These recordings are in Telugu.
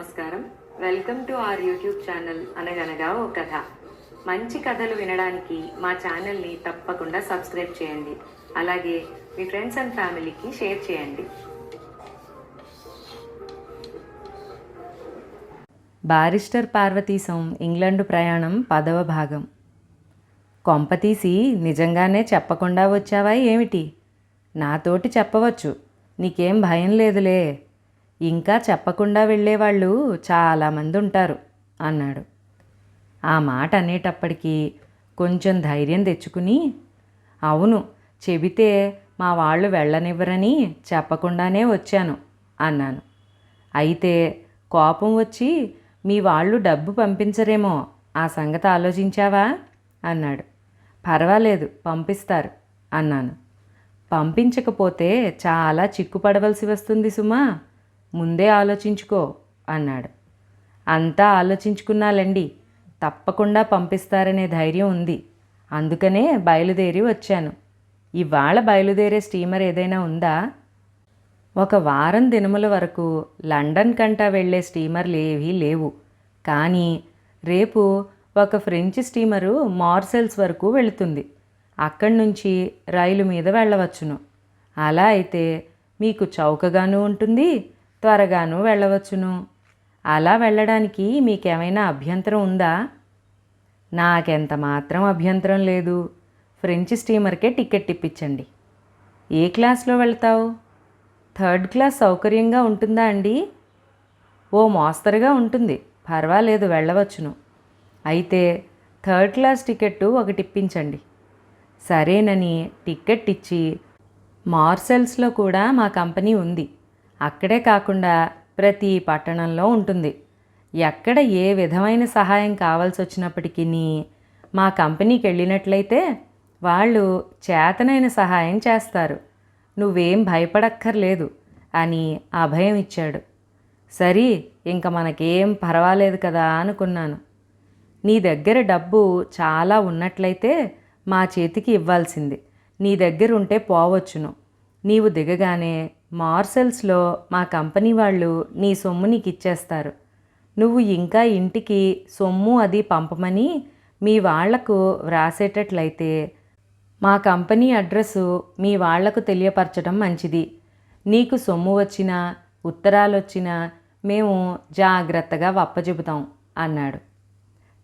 నమస్కారం. Welcome to our YouTube channel అనగనగా ఓ కథ. మంచి కథలు వినడానికి మా ఛానల్ని తప్పకుండా సబ్స్క్రైబ్ చేయండి. అలాగే మీ ఫ్రెండ్స్ అండ్ ఫ్యామిలీకి షేర్ చేయండి. బారిస్టర్ పార్వతీశం ఇంగ్లాండ్ ప్రయాణం పదవ భాగం. కొంపతీసి నిజంగానే చెప్పకుండా వచ్చావా ఏమిటి? నాతోటి చెప్పవచ్చు. నీకేం భయం లేదులే. ఇంకా చెప్పకుండా వెళ్ళేవాళ్ళు చాలామంది ఉంటారు అన్నాడు. ఆ మాట అనేటప్పటికీ కొంచెం ధైర్యం తెచ్చుకుని అవును చెబితే మా వాళ్ళు వెళ్ళనివ్వరని చెప్పకుండానే వచ్చాను అన్నాను. అయితే కోపం వచ్చి మీ వాళ్ళు డబ్బు పంపించరేమో ఆ సంగతి ఆలోచించావా అన్నాడు. పర్వాలేదు పంపిస్తారు అన్నాను. పంపించకపోతే చాలా చిక్కుపడవలసి వస్తుంది సుమా ముందే ఆలోచించుకో అన్నాడు. అంతా ఆలోచించుకున్నాలండి తప్పకుండా పంపిస్తారనే ధైర్యం ఉంది. అందుకనే బయలుదేరి వచ్చాను. ఇవాళ బయలుదేరే స్టీమర్ ఏదైనా ఉందా? ఒక వారం దినముల వరకు లండన్ కంటా వెళ్ళే స్టీమర్లు ఏవీ లేవు. కానీ రేపు ఒక ఫ్రెంచ్ స్టీమరు మార్సెల్స్ వరకు వెళుతుంది. అక్కడి నుంచి రైలు మీద వెళ్ళవచ్చును. అలా అయితే మీకు చౌకగాను ఉంటుంది త్వరగాను వెళ్ళవచ్చును. అలా వెళ్ళడానికి మీకేమైనా అభ్యంతరం ఉందా? నాకెంత మాత్రం అభ్యంతరం లేదు. ఫ్రెంచ్ స్టీమర్కే టికెట్ ఇప్పించండి. ఏ క్లాస్లో వెళ్తావు? థర్డ్ క్లాస్ సౌకర్యంగా ఉంటుందా అండి? ఓ మోస్తరుగా ఉంటుంది. పర్వాలేదు వెళ్ళవచ్చును. అయితే థర్డ్ క్లాస్ టికెట్టు ఒకటి ఇప్పించండి సరేనని టికెట్ ఇచ్చి మార్సెల్స్లో కూడా మా కంపెనీ ఉంది. అక్కడే కాకుండా ప్రతి పట్టణంలో ఉంటుంది. ఎక్కడ ఏ విధమైన సహాయం కావాల్సి వచ్చినప్పటికీ మా కంపెనీకి వెళ్ళినట్లయితే వాళ్ళు చేతనైన సహాయం చేస్తారు. నువ్వేం భయపడక్కర్లేదు అని అభయం ఇచ్చాడు. సరి ఇంక మనకేం పర్వాలేదు కదా అనుకున్నాను. నీ దగ్గర డబ్బు చాలా ఉన్నట్లయితే మా చేతికి ఇవ్వాల్సింది. నీ దగ్గర ఉంటే పోవచ్చును. నీవు దిగగానే మార్సెల్స్లో మా కంపెనీ వాళ్ళు నీ సొమ్ము నీకు ఇచ్చేస్తారు నువ్వు ఇంకా ఇంటికి సొమ్ము అది పంపమని మీ వాళ్ళకు వ్రాసేటట్లయితే మా కంపెనీ అడ్రస్సు మీ వాళ్ళకు తెలియపరచడం మంచిది. నీకు సొమ్ము వచ్చినా ఉత్తరాలు వచ్చినా మేము జాగ్రత్తగా వప్పజెబుతాం అన్నాడు.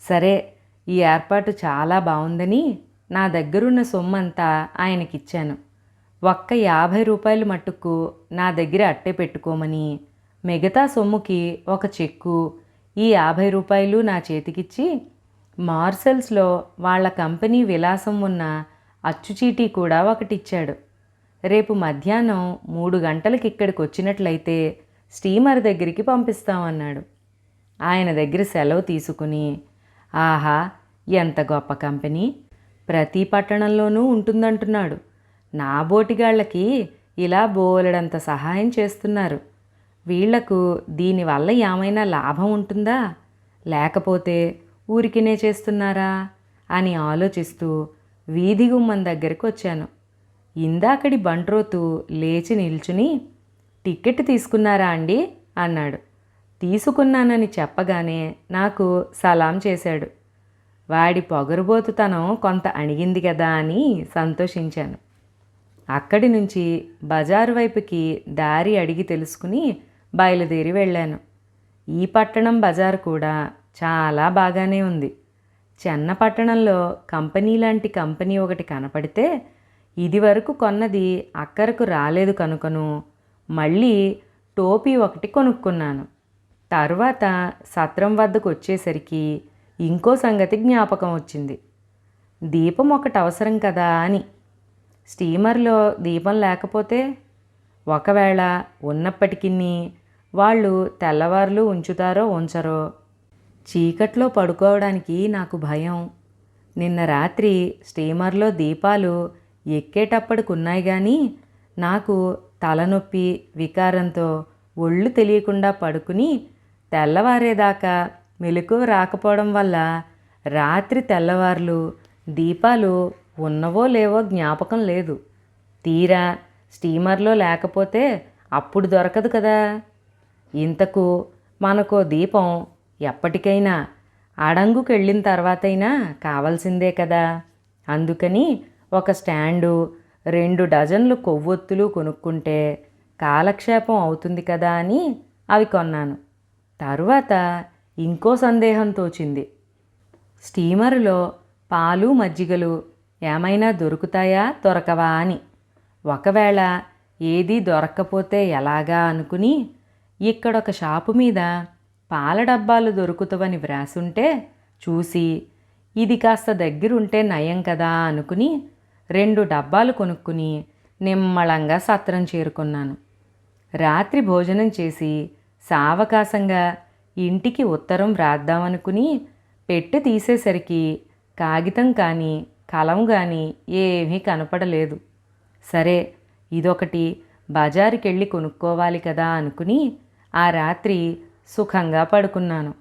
సరే ఈ ఏర్పాటు చాలా బాగుందని నా దగ్గరున్న సొమ్మంతా ఆయనకిచ్చాను. ఒక్క యాభై రూపాయలు మట్టుకు నా దగ్గర అట్టే పెట్టుకోమని మిగతా సొమ్ముకి ఒక చెక్కు ఈ యాభై రూపాయలు నా చేతికిచ్చి మార్సెల్స్లో వాళ్ళ కంపెనీ విలాసం ఉన్న అచ్చుచీటీ కూడా ఒకటిచ్చాడు. రేపు మధ్యాహ్నం మూడు గంటలకి ఇక్కడికి వచ్చినట్లయితే స్టీమర్ దగ్గరికి పంపిస్తామన్నాడు. ఆయన దగ్గర సెలవు తీసుకుని ఆహా ఎంత గొప్ప కంపెనీ. ప్రతి పట్టణంలోనూ ఉంటుందంటున్నాడు. నా బోటిగాళ్ళకి ఇలా బోలెడంత సహాయం చేస్తున్నారు. వీళ్ళకు దీనివల్ల ఏమైనా లాభం ఉంటుందా? లేకపోతే ఊరికినే చేస్తున్నారా? అని ఆలోచిస్తూ వీధి గుమ్మం దగ్గరికి వచ్చాను. ఇందాకడి బంట్రోతు లేచి నిల్చుని టికెట్ తీసుకున్నారా అండి? అన్నాడు. తీసుకున్నానని చెప్పగానే నాకు సలాం చేశాడు. వాడి పొగరుబోతుతనం కొంత అణిగింది కదా అని సంతోషించాను. అక్కడి నుంచి బజారు వైపుకి దారి అడిగి తెలుసుకుని బయలుదేరి వెళ్ళాను. ఈ పట్టణం బజారు కూడా చాలా బాగానే ఉంది. చెన్న పట్టణంలో కంపెనీ లాంటి కంపెనీ ఒకటి కనపడితే ఇది వరకు కొన్నది అక్కరకు రాలేదు కనుకను మళ్ళీ టోపీ ఒకటి కొనుక్కున్నాను. తర్వాత సత్రం వద్దకు వచ్చేసరికి ఇంకో సంగతి జ్ఞాపకం వచ్చింది. దీపం ఒకటి అవసరం కదా అని స్టీమర్లో దీపం లేకపోతే ఒకవేళ ఉన్నప్పటికీ వాళ్ళు తెల్లవారులు ఉంచుతారో ఉంచరో. చీకట్లో పడుకోవడానికి నాకు భయం. నిన్న రాత్రి స్టీమర్లో దీపాలు ఎక్కేటప్పటికున్నాయి కానీ నాకు తలనొప్పి వికారంతో ఒళ్ళు తెలియకుండా పడుకుని తెల్లవారేదాకా మెలకువ రాకపోవడం వల్ల రాత్రి తెల్లవార్లు దీపాలు ఉన్నవో లేవో జ్ఞాపకం లేదు. తీరా స్టీమర్లో లేకపోతే అప్పుడు దొరకదు కదా. ఇంతకు మనకో దీపం ఎప్పటికైనా అడంగుకెళ్ళిన తర్వాతైనా కావాల్సిందే కదా. అందుకని ఒక స్టాండు రెండు డజన్లు కొవ్వొత్తులు కొనుక్కుంటే కాలక్షేపం అవుతుంది కదా అని అవి కొన్నాను. తరువాత ఇంకో సందేహం తోచింది. స్టీమరులో పాలు మజ్జిగలు ఏమైనా దొరుకుతాయా? దొరకవా అని. ఒకవేళ ఏదీ దొరక్కపోతే ఎలాగా అనుకుని ఇక్కడొక షాపు మీద పాల డబ్బాలు దొరుకుతవని వ్రాసుంటే చూసి ఇది కాస్త దగ్గరుంటే నయం కదా అనుకుని రెండు డబ్బాలు కొనుక్కుని నిమ్మళంగా సత్రం చేరుకున్నాను. రాత్రి భోజనం చేసి సావకాశంగా ఇంటికి ఉత్తరం వ్రాద్దామనుకుని పెట్టి తీసేసరికి కాగితం కానీ కలం కానీ ఏమీ కనపడలేదు. సరే ఇదొకటి బజారుకెళ్ళి కొనుక్కోవాలి కదా అనుకుని ఆ రాత్రి సుఖంగా పడుకున్నాను.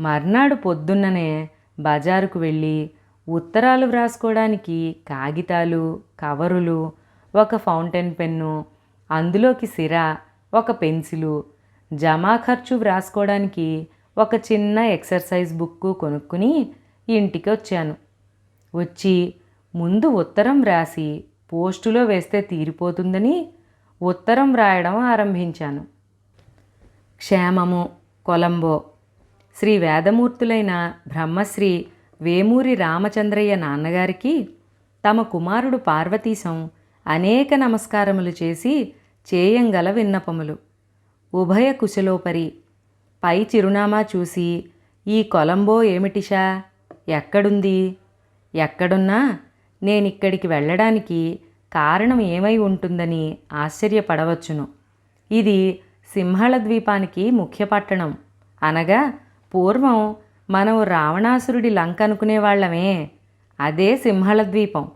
మర్నాడు పొద్దున్ననే బజారుకు వెళ్ళి ఉత్తరాలు వ్రాసుకోవడానికి కాగితాలు కవరులు ఒక ఫౌంటైన్ పెన్ను అందులోకి సిర ఒక పెన్సిలు జమా ఖర్చు వ్రాసుకోవడానికి ఒక చిన్న ఎక్సర్సైజ్ బుక్కు కొనుక్కుని ఇంటికి వచ్చాను. వచ్చి ముందు ఉత్తరం వ్రాసి పోస్టులో వేస్తే తీరిపోతుందని ఉత్తరం వ్రాయడం ఆరంభించాను. క్షేమము కొలంబో. శ్రీ వేదమూర్తులైన బ్రహ్మశ్రీ వేమూరి రామచంద్రయ్య నాన్నగారికి తమ కుమారుడు పార్వతీశం అనేక నమస్కారములు చేసి చేయంగల విన్నపములు. ఉభయ కుశలోపరి పై చిరునామా చూసి ఈ కొలంబో ఏమిటిషా? ఎక్కడుంది? ఎక్కడున్నా నేనిక్కడికి వెళ్ళడానికి కారణం ఏమై ఉంటుందని ఆశ్చర్యపడవచ్చును. ఇది సింహళ ద్వీపానికి ముఖ్య పట్టణం. అనగా పూర్వం మనం రావణాసురుడి లంక అనుకునేవాళ్ళమే అదే సింహళ ద్వీపం.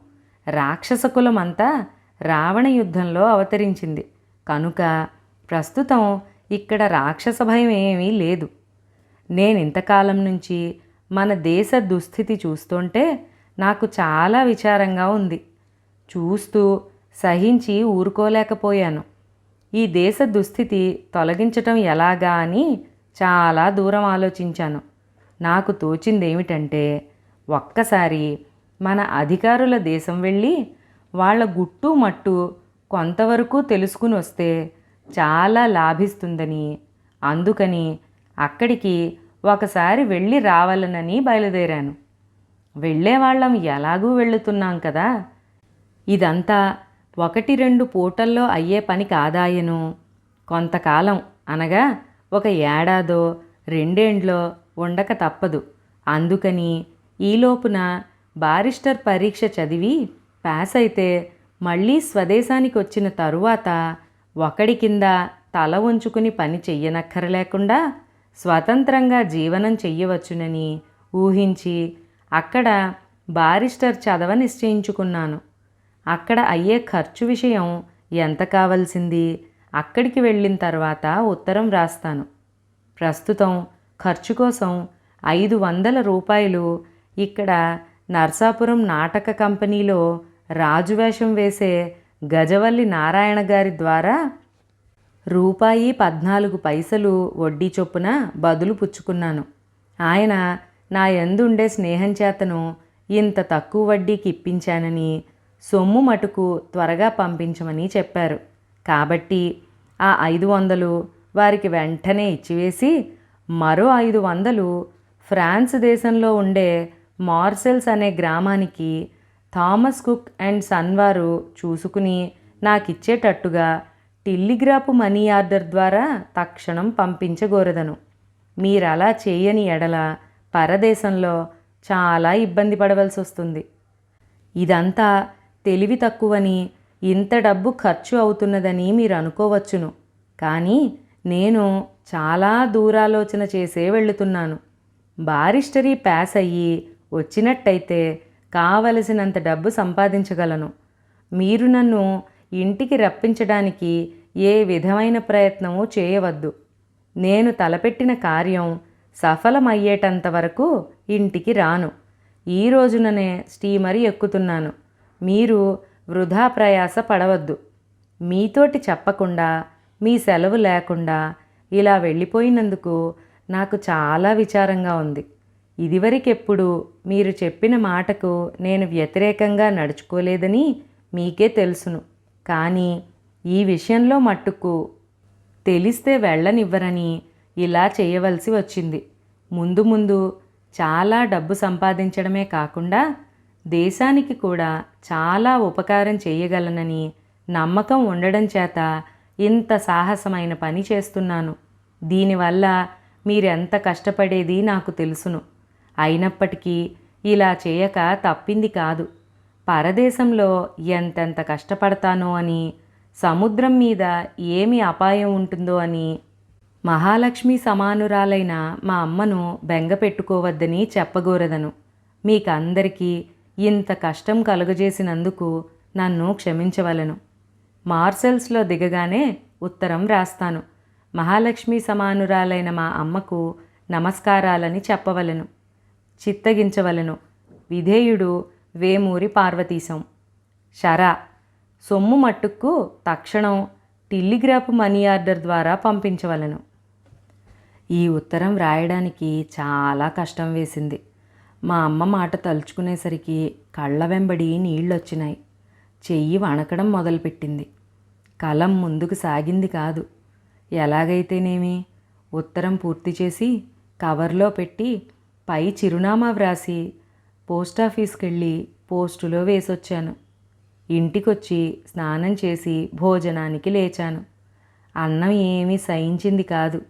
రాక్షస కులమంతా రావణ యుద్ధంలో అవతరించింది. కనుక ప్రస్తుతం ఇక్కడ రాక్షస భయం ఏమీ లేదు. నేను ఇంతకాలం నుంచి మన దేశ దుస్థితి చూస్తుంటే నాకు చాలా విచారంగా ఉంది. చూస్తూ సహించి ఊరుకోలేకపోయాను. ఈ దేశ దుస్థితి తొలగించటం ఎలాగా అని చాలా దూరం ఆలోచించాను. నాకు తోచిందేమిటంటే ఒక్కసారి మన అధికారుల దేశం వెళ్ళి వాళ్ళ గుట్టు మట్టు కొంతవరకు తెలుసుకుని వస్తే చాలా లాభిస్తుందని అందుకని అక్కడికి ఒకసారి వెళ్ళి రావాలనని బయలుదేరాను. వెళ్ళేవాళ్ళం ఎలాగూ వెళుతున్నాం కదా. ఇదంతా ఒకటి రెండు పూటల్లో అయ్యే పని కాదాయను. కొంతకాలం అనగా ఒక ఏడాదో రెండేండ్లో ఉండక తప్పదు. అందుకని ఈలోపున బారిస్టర్ పరీక్ష చదివి పాస్ అయితే మళ్ళీ స్వదేశానికి వచ్చిన తరువాత ఒకడి కింద తల ఉంచుకుని పని చెయ్యనక్కరలేకుండా స్వతంత్రంగా జీవనం చెయ్యవచ్చునని ఊహించి అక్కడ బారిస్టర్ చదవ నిశ్చయించుకున్నాను. అక్కడ అయ్యే ఖర్చు విషయం ఎంత కావాల్సింది? అక్కడికి వెళ్ళిన తర్వాత ఉత్తరం రాస్తాను. ప్రస్తుతం ఖర్చు కోసం ఐదు వందల రూపాయలు ఇక్కడ నర్సాపురం నాటక కంపెనీలో రాజువేషం వేసే గజవల్లి నారాయణ గారి ద్వారా రూపాయి పద్నాలుగు పైసలు వడ్డీ చొప్పున బదులు పుచ్చుకున్నాను. ఆయన నా ఎందుండే స్నేహం చేతను ఇంత తక్కువ వడ్డీకి ఇప్పించానని సొమ్ము మటుకు త్వరగా పంపించమని చెప్పారు. కాబట్టి ఆ ఐదు వందలు వారికి వెంటనే ఇచ్చివేసి మరో ఐదు వందలు ఫ్రాన్స్ దేశంలో ఉండే మార్సెల్స్ అనే గ్రామానికి థామస్ కుక్ అండ్ సన్ వారు చూసుకుని నాకిచ్చేటట్టుగా టెలిగ్రాఫ్ మనీ ఆర్డర్ ద్వారా తక్షణం పంపించగోరదను. మీరలా చేయని ఎడల పరదేశంలో చాలా ఇబ్బంది పడవలసి వస్తుంది. ఇదంతా తెలివి తక్కువని ఇంత డబ్బు ఖర్చు అవుతున్నదని మీరు అనుకోవచ్చును. కానీ నేను చాలా దూరాలోచన చేసే వెళుతున్నాను. బారిస్టరీ పాస్ అయ్యి వచ్చినట్టయితే కావలసినంత డబ్బు సంపాదించగలను. మీరు నన్ను ఇంటికి రప్పించడానికి ఏ విధమైన ప్రయత్నము చేయవద్దు. నేను తలపెట్టిన కార్యం సఫలమయ్యేటంత వరకు ఇంటికి రాను. ఈ రోజుననే స్టీమర్ ఎక్కుతున్నాను. మీరు వృధా ప్రయాస పడవద్దు. మీతోటి చెప్పకుండా మీ సెలవు లేకుండా ఇలా వెళ్ళిపోయినందుకు నాకు చాలా విచారంగా ఉంది. ఇదివరకెప్పుడు మీరు చెప్పిన మాటకు నేను వ్యతిరేకంగా నడుచుకోలేదని మీకే తెలుసును. కానీ ఈ విషయంలో మట్టుకు తెలిస్తే వెళ్ళనివ్వరని ఇలా చేయవలసి వచ్చింది. ముందు ముందు చాలా డబ్బు సంపాదించడమే కాకుండా దేశానికి కూడా చాలా ఉపకారం చేయగలనని నమ్మకం ఉండడం చేత ఇంత సాహసమైన పని చేస్తున్నాను. దీనివల్ల మీరెంత కష్టపడేది నాకు తెలుసును. అయినప్పటికీ ఇలా చేయక తప్పింది కాదు. పరదేశంలో ఎంతెంత కష్టపడతానో అని సముద్రం మీద ఏమి అపాయం ఉంటుందో అని మహాలక్ష్మి సమానురాలైన మా అమ్మను బెంగ పెట్టుకోవద్దని చెప్పగోరదను. మీకందరికీ ఇంత కష్టం కలుగజేసినందుకు నన్ను క్షమించవలను. మార్సెల్స్లో దిగగానే ఉత్తరం రాస్తాను మహాలక్ష్మి సమానురాలైన మా అమ్మకు నమస్కారాలని చెప్పవలెను. చిత్తగించవలెను. విధేయుడు వేమూరి పార్వతీశం. షరా. సొమ్ము మట్టుకు తక్షణం టెలిగ్రాఫ్ మనీ ఆర్డర్ ద్వారా పంపించవలను. ఈ ఉత్తరం వ్రాయడానికి చాలా కష్టం వేసింది. మా అమ్మ మాట తలుచుకునేసరికి కళ్ళ వెంబడి నీళ్ళొచ్చినాయి. చెయ్యి వణకడం మొదలుపెట్టింది. కలం ముందుకు సాగింది కాదు. ఎలాగైతేనేమి? ఉత్తరం పూర్తి చేసి కవర్లో పెట్టి పై చిరునామా వ్రాసి పోస్టాఫీస్కి వెళ్ళి పోస్టులో వేసొచ్చాను. ఇంటికొచ్చి స్నానం చేసి భోజనానికి లేచాను. అన్నం ఏమీ సహించింది కాదు.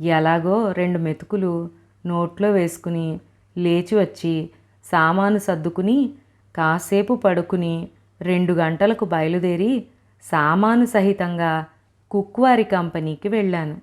ఎలాగో రెండు మెతుకులు నోట్లో వేసుకుని లేచి వచ్చి సామాను సర్దుకుని కాసేపు పడుకుని రెండు గంటలకు బయలుదేరి సామాను సహితంగా కుక్వారి కంపెనీకి వెళ్ళాను.